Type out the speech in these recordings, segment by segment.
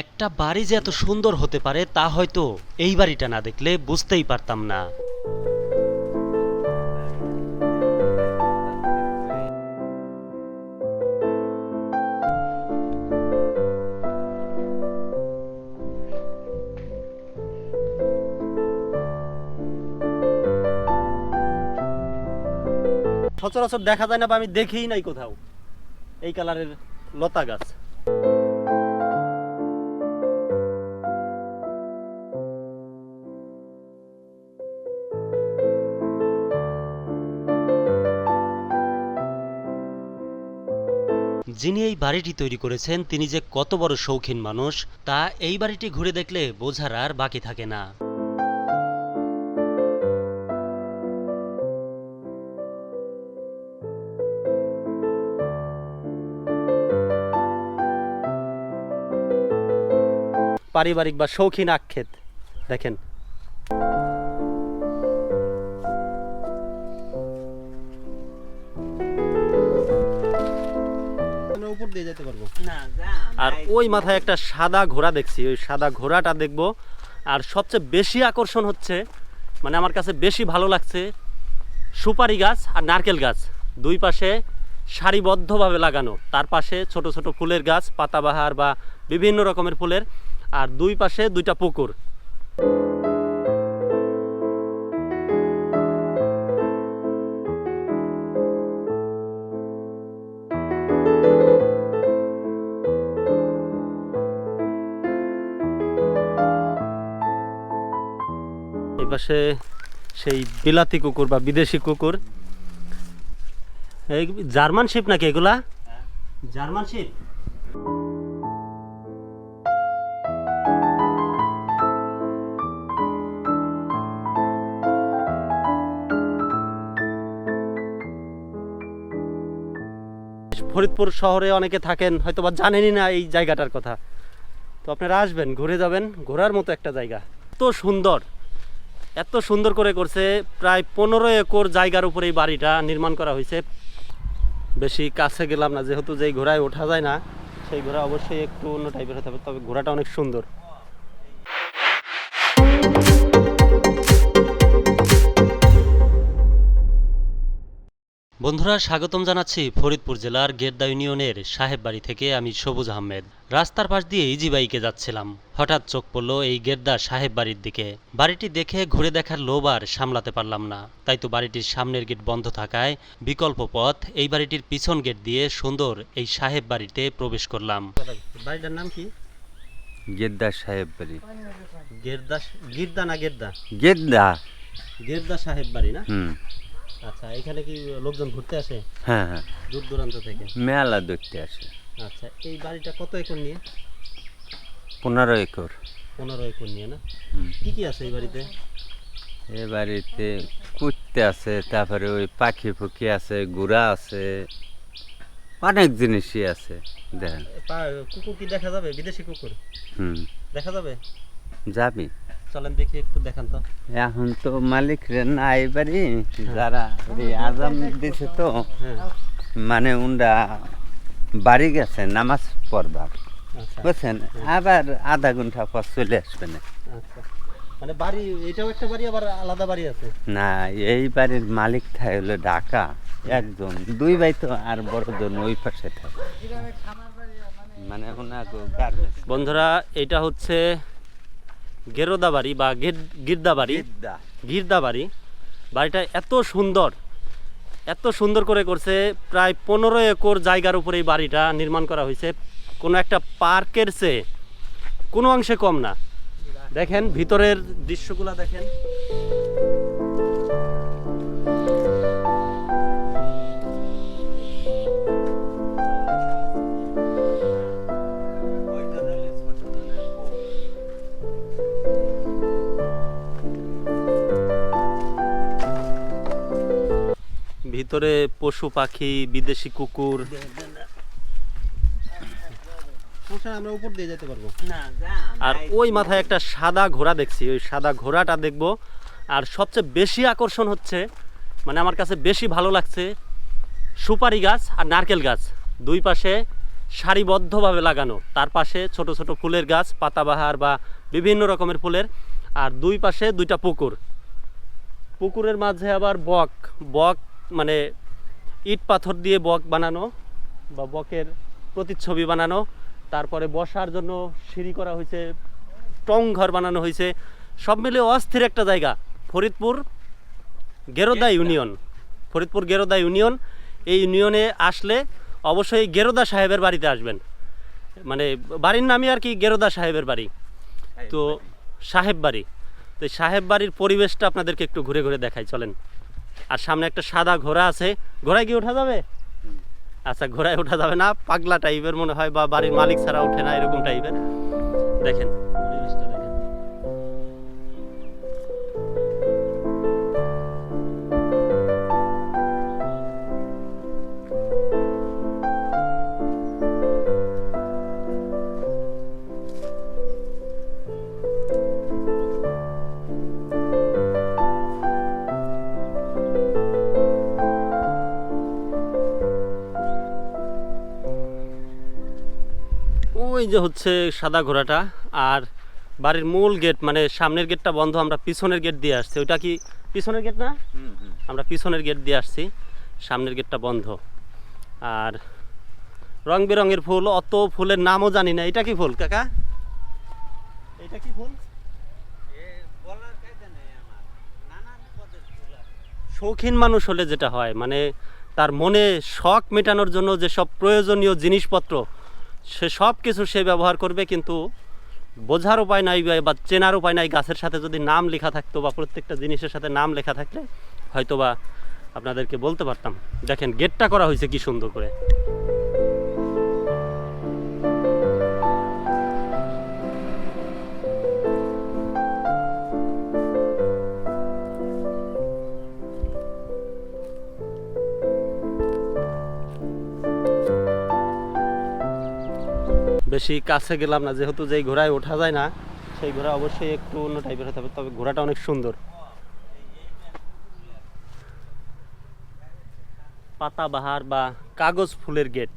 একটা বাড়ি যে এত সুন্দর হতে পারে তা হয়তো এই বাড়িটা না দেখলে বুঝতেই পারতাম না। সচরাচর দেখা যায় না বা আমি দেখেই নাই কোথাও। এই কালারের লতা গাছ। যিনি এই বাড়িটি তৈরি করেছেন, তিনি যে কত বড় শৌখিন মানুষ, তা এই বাড়িটি ঘুরে দেখলে বোঝার আর বাকি থাকে না। পারিবারিক বা শৌখিন আক্ষেত দেখেন। দিয়ে যেতে পারব। আর ওই মাথায় একটা সাদা ঘোড়া দেখছি ওই সাদা ঘোড়াটা দেখব। আর সবচেয়ে বেশি আকর্ষণ হচ্ছে মানে আমার কাছে বেশি ভালো লাগছে সুপারি গাছ আর নারকেল গাছ। দুই পাশে সারিবদ্ধভাবে লাগানো তার পাশে ছোট ছোট ফুলের গাছ পাতাবাহার বা বিভিন্ন রকমের ফুলের আর দুই পাশে দুইটা পুকুর। পাশে সেই বিলাতি কুকুর বা বিদেশি কুকুর। এই জার্মান শিপ নাকি এগুলা? German sheep? ফরিদপুর শহরে অনেকে থাকেন হয়তো বা জানেনই না এই জায়গাটার কথা। তো আপনারা আসবেন, ঘুরে যাবেন, ঘোরার মতো একটা জায়গা। এত সুন্দর। এত সুন্দর করে করছে, প্রায় পনেরো একর জায়গার উপরে এই বাড়িটা নির্মাণ করা হয়েছে। বেশি কাছে গেলাম না, যেহেতু যেই ঘোড়ায় ওঠা যায় না, সেই ঘোড়া অবশ্যই একটু অন্য টাইপের হতে হবে, তবে ঘোড়াটা অনেক সুন্দর। বন্ধুরা স্বাগতম জানাচ্ছি ফরিদপুর জেলার গেদ্দা ইউনিয়নের সাহেব বাড়ি থেকে আমি সবুজ আহমেদ। রাস্তার পাশ দিয়ে ইজি বাইকে যাচ্ছিলাম। হঠাৎ চোখ পড়ল এই গেদ্দা সাহেব বাড়ির দিকে। বাড়িটি দেখে ঘুরে দেখার লোভ আর সামলাতে পারলাম না। তাই তো বাড়িটির সামনের গেট বন্ধ থাকায় বিকল্প পথ এই বাড়িটির পিছন গেট দিয়ে সুন্দর এই সাহেব বাড়িতে প্রবেশ করলাম। বাড়িটার নাম কি? গেদ্দা সাহেব বাড়ি। গেরদা গিরদা না গেরদা গেদ্দা গেরদা সাহেব বাড়ি না? হুম। আচ্ছা এখানে কি লোকজন ঘুরতে আসে? হ্যাঁ হ্যাঁ। দূর দূরান্ত থেকে? মেলা দেখতে আসে। আচ্ছা এই বাড়িটা কত একর নিয়ে? পনেরো একর। পনেরো একর নিয়ে না। কি কি আছে এই বাড়িতে? এ বাড়িতে কুত্তে আছে তারপরে ওই পাখি ফুকি আছে গুড়া আছে অনেক জিনিসই আছে দেখেন। কুকুর কি দেখা যাবে? বিদেশি কুকুর? হুম। দেখা যাবে? যাবি? চলেন দেখি একটু দেখান তো। এখন তো মালিক রে নাই বাড়ি যারা আজাম দিছে তো হ্যাঁ। মানে উনরা বাড়ি গেছে নামাজ পড়বার। আচ্ছা। বুঝছেন? আবার আধা ঘণ্টা পর চলে আসবে না। আচ্ছা। মানে বাড়ি এটাও একটা বাড়ি আবার আলাদা বাড়ি আছে? না এই বাড়ির মালিক থাকে হলো ঢাকা একজন। দুই ভাই তো আর বড়জন ওই পাশে থাকে। মানে ওনাকে গার্মেন্টস বন্ধুরা এটা হচ্ছে গেরোদা বাড়ি বা গির- গির্দা বাড়ি গির্দা। বাড়ি বাড়িটা এত সুন্দর এত সুন্দর করে করছে প্রায় পনেরো একর জায়গার উপরে এই বাড়িটা নির্মাণ করা হয়েছে। কোনো একটা পার্কের চেয়ে কোনো অংশে কম না। দেখেন ভিতরের দৃশ্যগুলো দেখেন। ভিতরে পশু পাখি বিদেশি কুকুর। আমরা উপর দিয়ে যেতে পারব। আর ওই মাথায় একটা সাদা ঘোড়া দেখছি ওই সাদা ঘোড়াটা দেখব। আর সবচেয়ে বেশি আকর্ষণ হচ্ছে মানে আমার কাছে বেশি ভালো লাগছে সুপারি গাছ আর নারকেল গাছ। দুই পাশে সারিবদ্ধভাবে লাগানো তার পাশে ছোট ছোট ফুলের গাছ পাতাবাহার বা বিভিন্ন রকমের ফুলের আর দুই পাশে দুইটা পুকুর। পুকুরের মাঝে আবার বক বক মানে ইট পাথর দিয়ে বক বানানো বা বকের প্রতিচ্ছবি বানানো। তারপরে বসার জন্য সিঁড়ি করা হয়েছে টং ঘর বানানো হয়েছে। সব মিলে অস্থির একটা জায়গা। ফরিদপুর গেরোদা ইউনিয়ন। ফরিদপুর গেরোদা ইউনিয়ন। এই ইউনিয়নে আসলে অবশ্যই গেরোদা সাহেবের বাড়িতে আসবেন। মানে বাড়ির নামই আর কি গেরোদা সাহেবের বাড়ি। তো সাহেব বাড়ি। তো সাহেব বাড়ির পরিবেশটা আপনাদেরকে একটু ঘুরে ঘুরে দেখাই চলেন। আর সামনে একটা সাদা ঘোড়া আছে। ঘোড়ায় কি ওঠা যাবে? আচ্ছা ঘোড়ায় ওঠা যাবে না পাগলা টাইপের মনে হয় বা বাড়ির মালিক ছাড়া ওঠে না এরকম টাইপের দেখেন যে হচ্ছে সাদা ঘোড়াটা আর বাড়ির মূল গেট মানে সামনের গেটটা বন্ধ আমরা পিছনের গেট দিয়ে আসছি। ওইটা কি পিছনের গেট না? আমরা পিছনের গেট দিয়ে আসছি সামনের গেটটা বন্ধ। আর রং বেরঙের ফুল অত ফুলের নামও জানি না। এটা কি ফুল কাকা? এটা কি ফুল? শৌখিন মানুষ হলে যেটা হয় মানে তার মনে শখ মেটানোর জন্য যেসব প্রয়োজনীয় জিনিসপত্র সে সব কিছু সে ব্যবহার করবে, কিন্তু বোঝার উপায় নাই বা- চেনার উপায় নাই গাছের সাথে যদি নাম লেখা থাকতো বা প্রত্যেকটা জিনিসের সাথে নাম লেখা থাকলে হয়তো বা আপনাদেরকে বলতে পারতাম। দেখেন, গেটটা করা হয়েছে কি সুন্দর করে। বেশি কাছে গেলাম না, যেহেতু যেই ঘোড়ায় ওঠা যায় না, সেই ঘোড়া অবশ্যই একটু অন্য টাইপের হতে হবে, তবে ঘোড়াটা অনেক সুন্দর। পাতাবাহার বা কাগজ ফুলের গেট।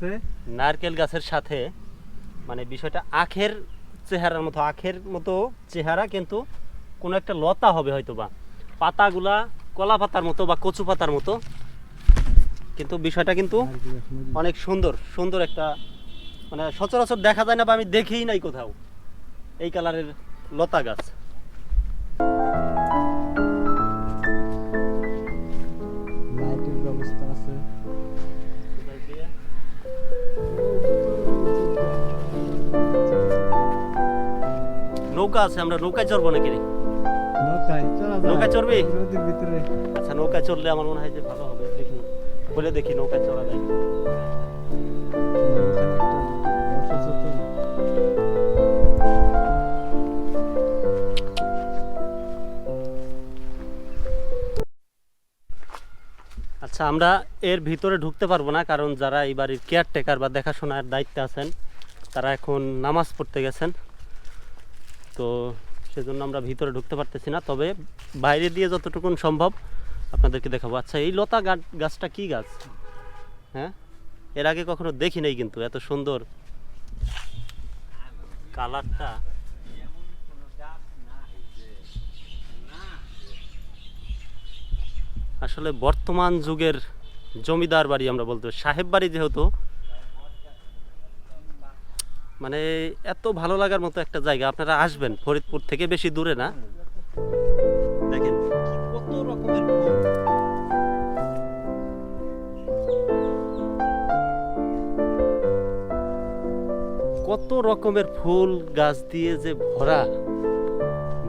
করছে নারকেল গাছের সাথে মানে বিষয়টা আখের চেহারার মতো আখের মতো চেহারা কিন্তু কোনো একটা লতা হবে হয়তো বা পাতাগুলা কলা পাতার মতো বা কচু পাতার মতো। কিন্তু বিষয়টা কিন্তু অনেক সুন্দর সুন্দর একটা মানে সচরাচর দেখা যায় না বা আমি দেখেই নাই কোথাও। এই কালারের লতা গাছ। নৌকা আছে আমরা নৌকায় চড়বো নাকি রে? নৌকায় চড়বি? আচ্ছা নৌকায় চড়লে আমার মনে হয় যে ভালো হবে দেখি। বলে দেখি নৌকায় চড়া যায়। আচ্ছা আমরা এর ভিতরে ঢুকতে পারব না কারণ যারা এই বাড়ির কেয়ারটেকার বা দেখাশোনার দায়িত্বে আছেন তারা এখন নামাজ পড়তে গেছেন। তো সেজন্য আমরা ভিতরে ঢুকতে পারতেছি না। তবে বাইরে দিয়ে যতটুকুন সম্ভব আপনাদেরকে দেখাবো। আচ্ছা এই লতা গাছটা কি গাছ? হ্যাঁ? এর আগে কখনো দেখি নাই কিন্তু, এত সুন্দর। কালারটা। আসলে বর্তমান যুগের জমিদার বাড়ি আমরা বলতে সাহেব বাড়ি যেহেতু মানে এত ভালো লাগার মতো একটা জায়গা। আপনারা আসবেন, ফরিদপুর থেকে বেশি দূরে না। দেখেন কত রকমের কত রকমের ফুল গাছ দিয়ে যে ভরা,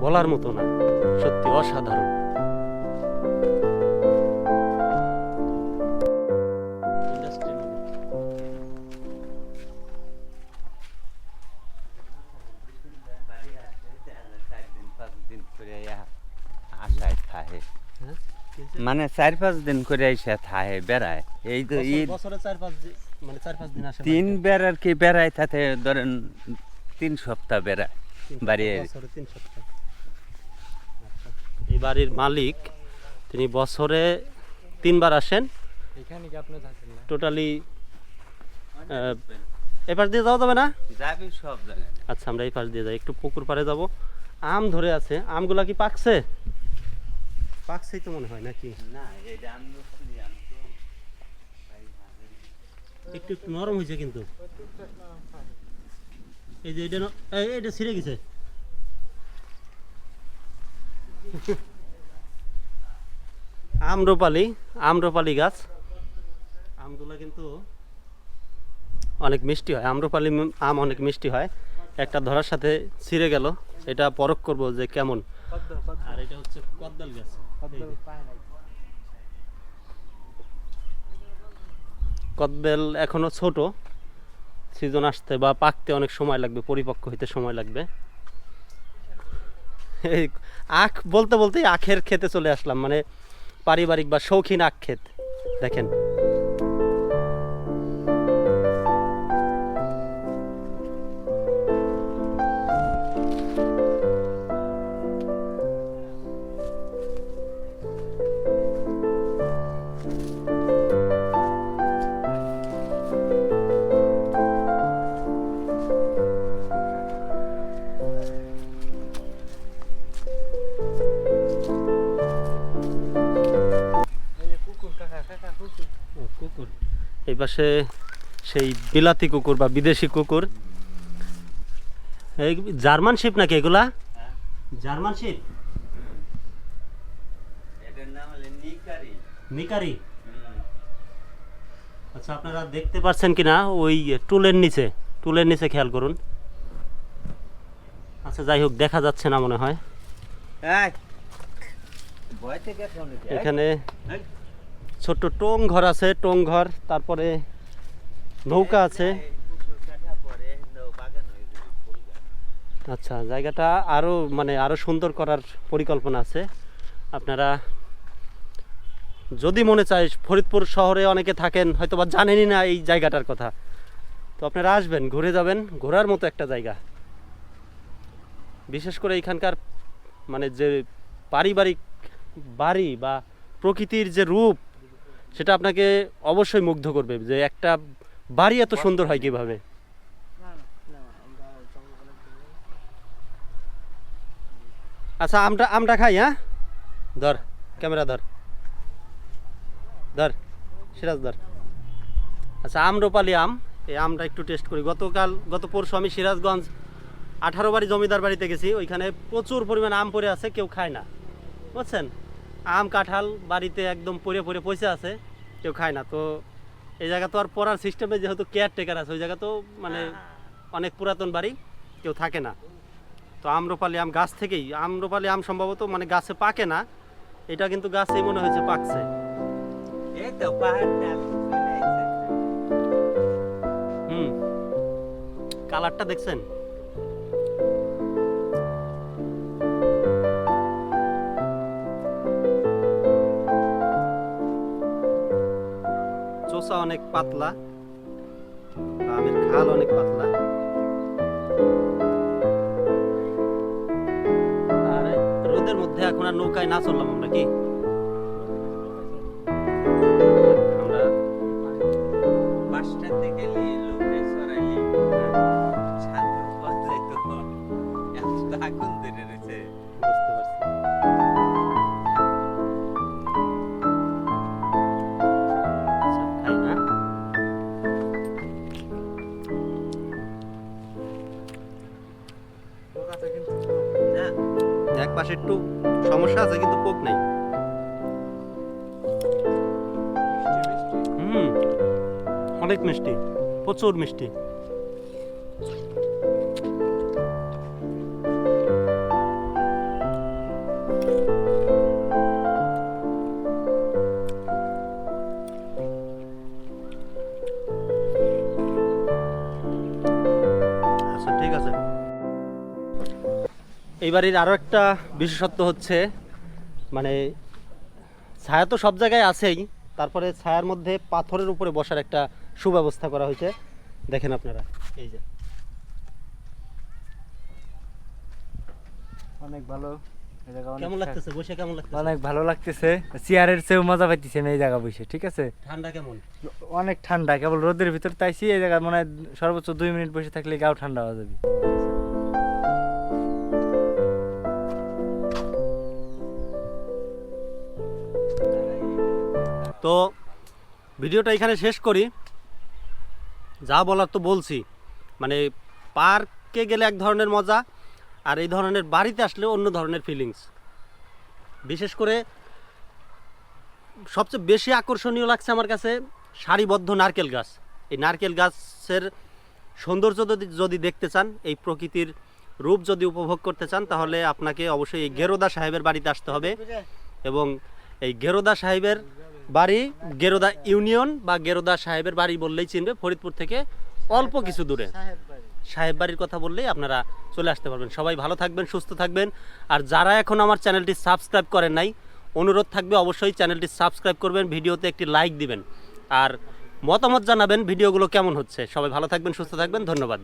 বলার মতো না। সত্যি অসাধারণ। মানে চার পাঁচ দিন করে এসে থাহে বেড়ায়। এই তো ঈদ বছরে চার পাঁচ দিন মানে চার পাঁচ দিন আসে তিন। বেড় আর কি বেড়ায় তাতে ধরেন তিন সপ্তাহ বেড়ায় বাড়ি বছরে তিন সপ্তাহ। আচ্ছা। এই বাড়ির মালিক তিনি বছরে তিনবার আসেন। এখানে কি আপনি থাকেন না? টোটালি এপাশ দিয়ে যাওয়া যাবে না? যাবি সব জায়গায় আচ্ছা আমরা এই পাশ দিয়ে যাই। একটু পুকুর পাড়ে যাব। আম ধরে আছে। আমগুলা কি পাকছে? পাকছেই তো মনে হয় নাকি? না এটা আমি। একটু একটু নরম হয়েছে কিন্তু। এই যে এটা এটা ছিঁড়ে গেছে। আম্রপালি আম্রপালি গাছ। আমগুলা কিন্তু অনেক মিষ্টি হয়। আম্রপালি আম অনেক মিষ্টি হয়। একটা ধরার সাথে ছিঁড়ে গেল। এটা পরখ করব যে কেমন। আর এটা হচ্ছে কদ্দল গাছ। কদবেল এখনও ছোট। সিজন আসতে বা পাকতে অনেক সময় লাগবে পরিপক্ক হইতে সময় লাগবে। এই আখ বলতে বলতেই আখের খেতে চলে আসলাম মানে পারিবারিক বা শৌখিন আখ ক্ষেত। দেখেন। এই পাশে সেই বিলাতি কুকুর বা বিদেশি কুকুর। এই জার্মান শিপ নাকি এগুলা? German ship? নিকারি। আচ্ছা আপনারা দেখতে পাচ্ছেন কিনা ওই টুলের নিচে? টুলের নিচে খেয়াল করুন। আচ্ছা যাই হোক দেখা যাচ্ছে না মনে হয়। এখানে ছোট্ট টোং ঘর আছে, টোং ঘর। তারপরে নৌকা আছে। আচ্ছা জায়গাটা আরও মানে আরও সুন্দর করার পরিকল্পনা আছে। আপনারা যদি মনে চায় ফরিদপুর শহরে অনেকে থাকেন হয়তো বা জানেনই না এই জায়গাটার কথা। তো আপনারা আসবেন, ঘুরে যাবেন, ঘোরার মতো একটা জায়গা। বিশেষ করে এখানকার মানে যে পারিবারিক বাড়ি বা প্রকৃতির যে রূপ সেটা আপনাকে অবশ্যই মুগ্ধ করবে যে একটা বাড়ি এত সুন্দর হয় কীভাবে। আচ্ছা আমটা আমটা খাই হ্যাঁ? ধর, ক্যামেরা ধর। ধর, সিরাজ ধর। আচ্ছা আম্রপালি আম, এই আমটা একটু টেস্ট করি। গতকাল, গত পরশু আমি সিরাজগঞ্জ আঠারো বাড়ি জমিদার বাড়িতে গেছি, ওইখানে প্রচুর পরিমাণ আম পড়ে আছে, কেউ খায় না। বুঝছেন? আম কাঁঠাল বাড়িতে একদম পরে পরে পয়সা আছে কেউ খায় না। তো এই জায়গা তো আর পড়ার সিস্টেমে যেহেতু কেয়ারটেকার আছে ওই জায়গা তো মানে অনেক পুরাতন বাড়ি কেউ থাকে না। তো আম্রপালি আম গাছ থেকেই আম্রপালি আম সম্ভবত মানে গাছে পাকে না এটা কিন্তু গাছেই মনে হয়েছে পাকছে। হুম। কালারটা দেখছেন? চোষা অনেক পাতলা, আমের খাল অনেক পাতলা। আর রোদের মধ্যে এখন আর নৌকায় না চললাম আমরা কি? আমরা বাসটা গেলে পাশে একটু সমস্যা আছে, কিন্তু পোক নেই। হুম, অনেক মিষ্টি, প্রচুর মিষ্টি। আচ্ছা ঠিক আছে। এই বাড়ির আরও একটা বিশেষত্ব হচ্ছে মানে ছায়া তো সব জায়গায় আছেই তারপরে ছায়ার মধ্যে পাথরের উপরে বসার একটা সুব্যবস্থা করা হয়েছে। দেখেন আপনারা এই যে। অনেক ভালো অনেক কেমন লাগতেছে? বসে কেমন লাগতেছে? অনেক ভালো লাগতেছে। চেয়ারের চেয়েও মজা পাইতেছি আমি এই জায়গা বসে ঠিক আছে? ঠান্ডা কেমন? অনেক ঠান্ডা কেবল রোদের ভিতর তাইছি এই জায়গা মনে হয় সর্বোচ্চ দুই মিনিট বসে থাকলে গাও ঠান্ডা হয়ে যাবে। তো ভিডিওটা এখানে শেষ করি। যা বলার তো বলছি। মানে পার্কে গেলে এক ধরনের মজা, আর এই ধরনের বাড়িতে আসলে অন্য ধরনের ফিলিংস বিশেষ করে সবচেয়ে বেশি আকর্ষণীয় লাগছে আমার কাছে সারিবদ্ধ নারকেল গাছ। এই নারকেল গাছের সৌন্দর্য যদি যদি দেখতে চান, এই প্রকৃতির রূপ যদি উপভোগ করতে চান, তাহলে আপনাকে অবশ্যই এই গেরোদা সাহেবের বাড়িতে আসতে হবে। এবং এই গেরোদা সাহেবের বাড়ি গেরোদা ইউনিয়ন বা গেরোদা সাহেবের বাড়ি বললেই চিনবে, ফরিদপুর থেকে অল্প কিছু দূরে। সাহেব বাড়ির কথা বললেই আপনারা চলে আসতে পারবেন। সবাই ভালো থাকবেন, সুস্থ থাকবেন। আর যারা এখন আমার চ্যানেলটি সাবস্ক্রাইব করেন নাই, অনুরোধ থাকবে অবশ্যই চ্যানেলটি সাবস্ক্রাইব করবেন, ভিডিওতে একটি লাইক দিবেন। আর মতামত জানাবেন ভিডিওগুলো কেমন হচ্ছে। সবাই ভালো থাকবেন, সুস্থ থাকবেন, ধন্যবাদ।